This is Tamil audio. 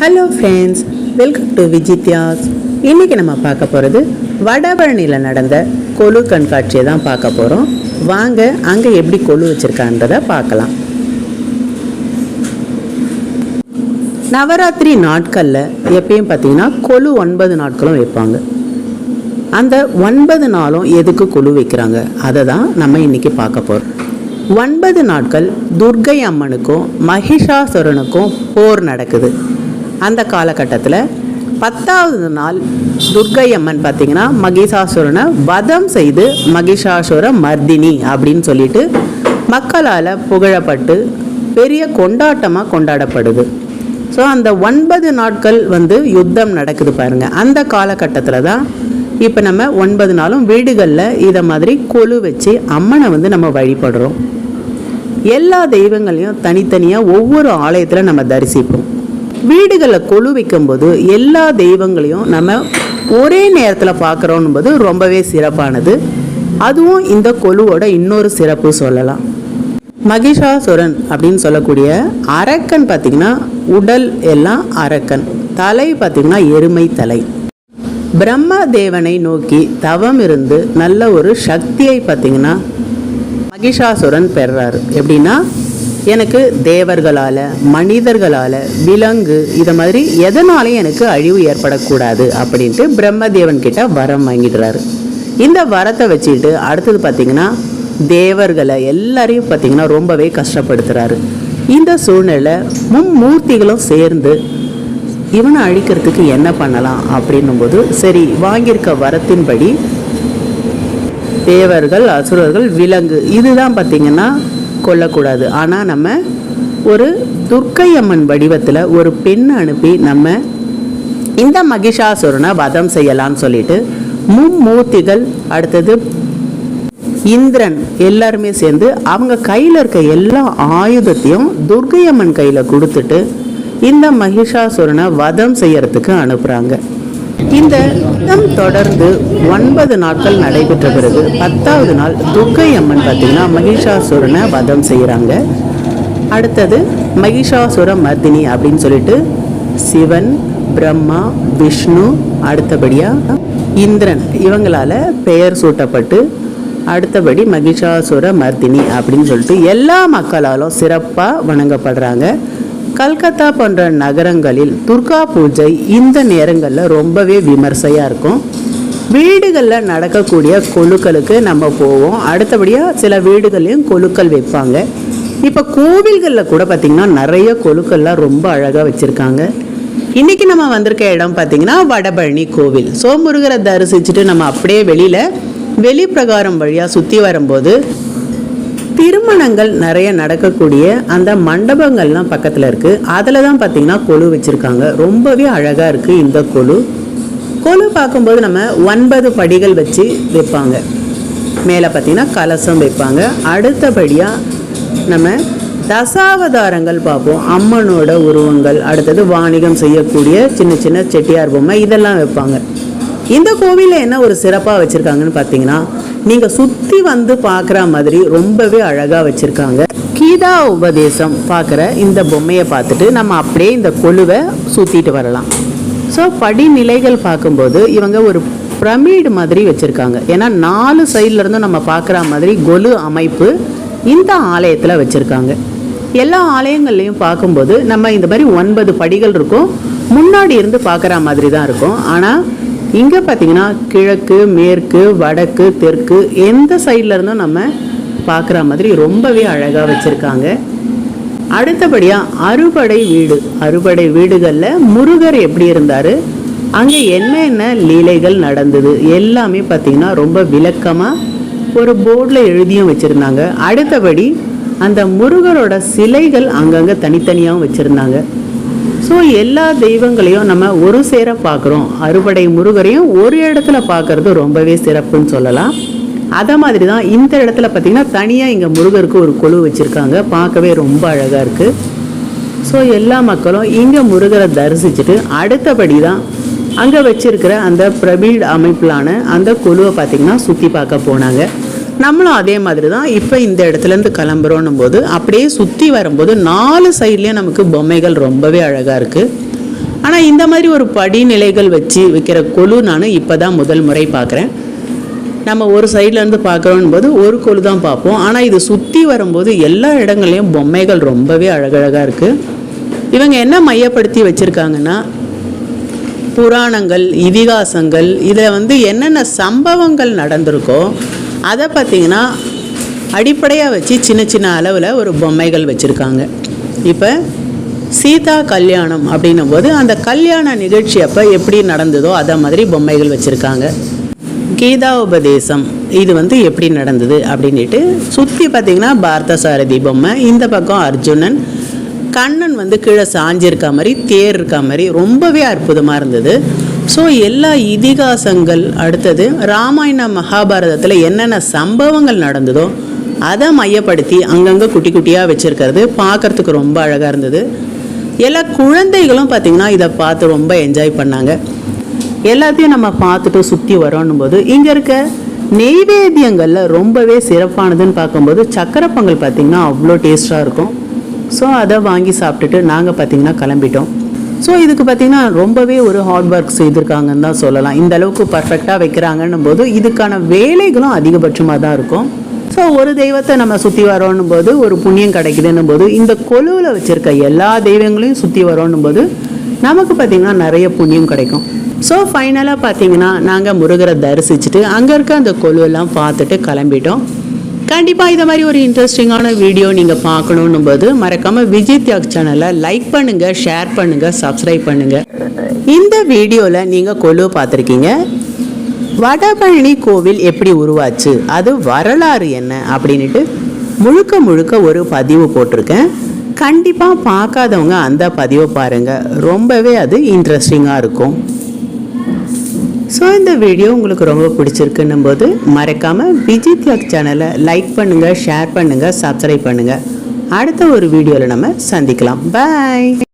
Hello friends welcome to Vijithya's இன்றைக்கி நம்ம பார்க்க போகிறது வடபழனியில் நடந்த கொலு கண்காட்சியை தான் பார்க்க போகிறோம் வாங்க அங்கே எப்படி கொலு வச்சுருக்கான்றதை பார்க்கலாம். நவராத்திரி நாட்களில் எப்பயும் பார்த்தீங்கன்னா கொலு ஒன்பது நாட்களும் வைப்பாங்க. அந்த ஒன்பது நாளும் எதுக்கு கொலு வைக்கிறாங்க? அதை தான் நம்ம இன்றைக்கி பார்க்க போகிறோம் ஒன்பது நாட்கள் துர்க்கை அம்மனுக்கும் மகிஷாசுரனுக்கும் போர் நடக்குது. அந்த காலகட்டத்தில் பத்தாவது நாள் துர்க்கை அம்மன் பார்த்தீங்கன்னா மகிஷாசுரனை வதம் செய்து மகிஷாசுர மர்தினி அப்படின்னு சொல்லிட்டு மக்களால் புகழப்பட்டு பெரிய கொண்டாட்டமாக கொண்டாடப்படுது. ஸோ அந்த ஒன்பது நாட்கள் வந்து யுத்தம் நடக்குது பாருங்கள் அந்த காலகட்டத்தில் தான் இப்போ நம்ம ஒன்பது நாளும் வீடுகளில் இதை மாதிரி கொலு வச்சு அம்மனை வந்து நம்ம வழிபடுறோம். எல்லா தெய்வங்களையும் தனித்தனியாக ஒவ்வொரு ஆலயத்தில் நம்ம தரிசிப்போம். வீடுகளில் கொலு வைக்கும்போது எல்லா தெய்வங்களையும் நம்ம ஒரே நேரத்தில் பார்க்குறோன்னும்போது ரொம்பவே சிறப்பானது. அதுவும் இந்த கொலுவோட இன்னொரு சிறப்பு சொல்லலாம். மகிஷாசுரன் அப்படின்னு சொல்லக்கூடிய அரக்கன் பார்த்திங்கன்னா உடல் எல்லாம் அரக்கன். தலை பார்த்திங்கன்னா எருமை தலை. பிரம்ம தேவனை நோக்கி தவம் இருந்து நல்ல ஒரு சக்தியை பார்த்தீங்கன்னா மகிஷாசுரன் பெறாரு. எப்படின்னா எனக்கு தேவர்களால் மனிதர்களால் விலங்கு இதை மாதிரி எதனாலையும் எனக்கு அழிவு ஏற்படக்கூடாது அப்படின்ட்டு பிரம்மதேவன் கிட்ட வரம் வாங்கிடுறாரு. இந்த வரத்தை வச்சுக்கிட்டு அடுத்தது பார்த்திங்கன்னா தேவர்களை எல்லாரையும் பார்த்திங்கன்னா ரொம்பவே கஷ்டப்படுத்துகிறாரு இந்த சூழ்நிலை மும்மூர்த்திகளும் சேர்ந்து இவனை அழிக்கிறதுக்கு என்ன பண்ணலாம் அப்படின்னும்போது சரி வாங்கியிருக்க வரத்தின்படி தேவர்கள் அசுரர்கள் விலங்கு இதுதான் பார்த்திங்கன்னா கொல்லக்கூடாது ஆனால் நம்ம ஒரு துர்க்கை அம்மன் வடிவத்தில் ஒரு பெண் அனுப்பி நம்ம இந்த மகிஷாசுரனை வதம் செய்யலாம்னு சொல்லிட்டு மும்மூர்த்திகள் அடுத்தது இந்திரன் எல்லாருமே சேர்ந்து அவங்க கையில் இருக்க எல்லா ஆயுதத்தையும் துர்க்கை அம்மன் கையில் கொடுத்துட்டு இந்த மகிஷாசுரனை வதம் செய்யறதுக்கு அனுப்புகிறாங்க இந்த யுத்தம் தொடர்ந்து ஒன்பது நாட்கள் நடைபெற்ற பிறகு பத்தாவது நாள் துர்க்கை அம்மன் பார்த்தீங்கன்னா மகிஷாசுரனை வதம் செய்கிறாங்க. அடுத்தது மகிஷாசுர மர்தினி அப்படின்னு சொல்லிட்டு சிவன் பிரம்மா விஷ்ணு அடுத்தபடியாக இந்திரன். இவங்களால பெயர் சூட்டப்பட்டு அடுத்தபடி மகிஷாசுர மர்தினி அப்படின்னு சொல்லிட்டு எல்லா மக்களாலும் சிறப்பாக வணங்கப்படுறாங்க. கல்கத்தா போன்ற நகரங்களில் துர்கா பூஜை இந்த நேரங்களில் ரொம்பவே விமர்சையாக இருக்கும். வீடுகளில் நடக்கக்கூடிய கொழுக்களுக்கு நம்ம போவோம். அடுத்தபடியாக சில வீடுகள்லையும் கொழுக்கள் வைப்பாங்க. இப்போ கோவில்களில் கூட பார்த்திங்கன்னா நிறைய கொழுக்கள்லாம் ரொம்ப அழகாக வச்சுருக்காங்க. இன்றைக்கி நம்ம வந்திருக்க இடம் பார்த்திங்கன்னா வடபழனி கோவில். சோமுருகரை தரிசிச்சுட்டு நம்ம அப்படியே வெளியில் வெளி பிரகாரம் வழியாக சுற்றி வரும்போது திருமணங்கள் நிறைய நடக்கக்கூடிய அந்த மண்டபங்கள்லாம் பக்கத்தில் இருக்குது அதில் தான் பார்த்திங்கன்னா கொழு வச்சுருக்காங்க. ரொம்பவே அழகாக இருக்குது இந்த கொழு கொலு பார்க்கும்போது நம்ம ஒன்பது படிகள் வச்சு வைப்பாங்க. மேலே பார்த்திங்கன்னா கலசம் வைப்பாங்க. அடுத்தபடியாக நம்ம தசாவதாரங்கள் பார்ப்போம். அம்மனோட உருவங்கள் அடுத்தது வாணிகம் செய்யக்கூடிய சின்ன சின்ன செட்டியார் பொம்மை இதெல்லாம் வைப்பாங்க. இந்த கோவிலில் என்ன ஒரு சிறப்பாக வச்சுருக்காங்கன்னு பார்த்தீங்கன்னா நீங்கள் சுற்றி வந்து பார்க்குற மாதிரி ரொம்பவே அழகாக வச்சுருக்காங்க. கீதா உபதேசம் பார்க்குற இந்த பொம்மையை பார்த்துட்டு நம்ம அப்படியே இந்த கொலுவை சுற்றிட்டு வரலாம். ஸோ படிநிலைகள் பார்க்கும்போது இவங்க ஒரு பிரமிடு மாதிரி வச்சுருக்காங்க. ஏன்னா நாலு சைட்ல இருந்தும் நம்ம பார்க்குற மாதிரி கொலு அமைப்பு இந்த ஆலயத்தில் வச்சுருக்காங்க. எல்லா ஆலயங்கள்லையும் பார்க்கும்போது நம்ம இந்த மாதிரி ஒன்பது படிகள் இருக்கும். முன்னாடி இருந்து பார்க்குற மாதிரி தான் இருக்கும். ஆனால் இங்கே பார்த்தீங்கன்னா கிழக்கு மேற்கு வடக்கு தெற்கு எந்த சைடில் இருந்தும் நம்ம பார்க்குற மாதிரி ரொம்பவே அழகாக வச்சுருக்காங்க. அடுத்தபடியாக அறுபடை வீடு. அறுபடை வீடுகளில் முருகர் எப்படி இருந்தார்? அங்கே என்னென்ன லீலைகள் நடந்தது? எல்லாமே பார்த்திங்கன்னா ரொம்ப விளக்கமாக ஒரு போர்டில் எழுதியும் வச்சுருந்தாங்க. அடுத்தபடி அந்த முருகரோட சிலைகள் அங்கங்கே தனித்தனியாகவும் வச்சுருந்தாங்க. ஸோ எல்லா தெய்வங்களையும் நம்ம ஒரு சேர பார்க்குறோம். அறுபடை முருகரையும் ஒரு இடத்துல பார்க்கறது ரொம்பவே சிறப்புன்னு சொல்லலாம். அதை மாதிரி தான் இந்த இடத்துல பார்த்திங்கன்னா தனியாக இங்கே முருகருக்கு ஒரு கொழு வச்சுருக்காங்க. பார்க்கவே ரொம்ப அழகாக இருக்குது ஸோ எல்லா மக்களும் இங்கே முருகரை தரிசிச்சுட்டு அடுத்தபடி தான் அங்கே வச்சுருக்கிற அந்த பிரபீட் அமைப்பிலான அந்த கொலுவை பார்த்திங்கன்னா சுற்றி பார்க்க போனாங்க. நம்மளும் அதே மாதிரி தான் இப்போ இந்த இடத்துலேருந்து கிளம்புறோன்னும் போது அப்படியே சுற்றி வரும்போது நாலு சைட்லேயும் நமக்கு பொம்மைகள் ரொம்பவே அழகாக இருக்குது ஆனால் இந்த மாதிரி ஒரு படிநிலைகள் வச்சு வைக்கிற கொலு நான் இப்போ தான் முதல் முறை பார்க்குறேன் நம்ம ஒரு சைட்லேருந்து பார்க்குறோம் போது ஒரு கொலு தான் பார்ப்போம். ஆனால் இது சுற்றி வரும்போது எல்லா இடங்கள்லையும் பொம்மைகள் ரொம்பவே அழகழகாக இருக்குது இவங்க என்ன மையப்படுத்தி வச்சுருக்காங்கன்னா புராணங்கள் இதிகாசங்கள் இதில் வந்து என்னென்ன சம்பவங்கள் நடந்திருக்கோ அதை பார்த்திங்கன்னா அடிப்படையாக வச்சு சின்ன சின்ன அளவில் ஒரு பொம்மைகள் வச்சுருக்காங்க. இப்போ சீதா கல்யாணம் அப்படின்னும் போது அந்த கல்யாண நிகழ்ச்சி அப்போ எப்படி நடந்ததோ அதை மாதிரி பொம்மைகள் வச்சுருக்காங்க. கீதா உபதேசம் இது வந்து எப்படி நடந்தது அப்படின்ட்டு சுற்றி பார்த்தீங்கன்னா பார்த்தசாரதி பொம்மை இந்த பக்கம் அர்ஜுனன் கண்ணன் வந்து கீழே சாஞ்சிருக்க மாதிரி தேர் இருக்க மாதிரி ரொம்பவே அற்புதமாக இருந்தது. ஸோ எல்லா இதிகாசங்கள் அடுத்தது ராமாயண மகாபாரதத்தில் என்னென்ன சம்பவங்கள் நடந்ததோ அதை மையப்படுத்தி அங்கங்கே குட்டி குட்டியாக வச்சுருக்கிறது. பார்க்கறதுக்கு ரொம்ப அழகாக இருந்தது. எல்லா குழந்தைகளும் பார்த்திங்கன்னா இதை பார்த்து ரொம்ப என்ஜாய் பண்ணாங்க. எல்லாத்தையும் நம்ம பார்த்துட்டு சுற்றி வரோன்னும் போது இங்கே இருக்க நெய்வேத்தியங்களில் ரொம்பவே சிறப்பானதுன்னு பார்க்கும்போது சக்கரை பொங்கல் பார்த்திங்கன்னா அவ்வளோ டேஸ்ட்டாக இருக்கும். ஸோ அதை வாங்கி சாப்பிட்டுட்டு நாங்கள் பார்த்திங்கன்னா கிளம்பிட்டோம். ஸோ இதுக்கு பார்த்திங்கன்னா ரொம்பவே ஒரு ஹார்ட் ஒர்க் செய்திருக்காங்கன்னு தான் சொல்லலாம். இந்த அளவுக்கு பர்ஃபெக்டாக வைக்கிறாங்கன்னும் போது இதுக்கான வேலைகளும் அதிகபட்சமாக தான் இருக்கும். ஸோ ஒரு தெய்வத்தை நம்ம சுற்றி வரோன்னும் போது ஒரு புண்ணியம் கிடைக்குதுன்னும் போது இந்த கொலுவில் வச்சுருக்க எல்லா தெய்வங்களையும் சுற்றி வரோன்னும் போது நமக்கு பார்த்திங்கன்னா நிறைய புண்ணியம் கிடைக்கும். ஸோ ஃபைனலாக பார்த்தீங்கன்னா நாங்கள் முருகரை தரிசிச்சுட்டு அங்கே இருக்க அந்த கொலுவெல்லாம் பார்த்துட்டு கிளம்பிட்டோம். கண்டிப்பாக இதை மாதிரி ஒரு இன்ட்ரெஸ்டிங்கான வீடியோ நீங்கள் பார்க்கணுன்னும் போது மறக்காமல் விஜய் தியாக் சேனலை லைக் பண்ணுங்கள் ஷேர் பண்ணுங்கள் சப்ஸ்கிரைப் பண்ணுங்கள் இந்த வீடியோவில் நீங்கள் கொலு பார்த்துருக்கீங்க. வடபழனி கோவில் எப்படி உருவாச்சு? அது வரலாறு என்ன? அப்படின்ட்டு முழுக்க முழுக்க ஒரு பதிவு போட்டிருக்கேன். கண்டிப்பாக பார்க்காதவங்க அந்த பதிவை பாருங்கள் ரொம்பவே அது இன்ட்ரெஸ்டிங்காக இருக்கும். ஸோ இந்த வீடியோ உங்களுக்கு ரொம்ப பிடிச்சிருக்குன்னும் போது மறக்காமல் விஜய் தியாக் சேனலை லைக் பண்ணுங்கள் ஷேர் பண்ணுங்கள் சப்ஸ்கிரைப் பண்ணுங்கள் அடுத்த ஒரு வீடியோவில் நம்ம சந்திக்கலாம். பாய்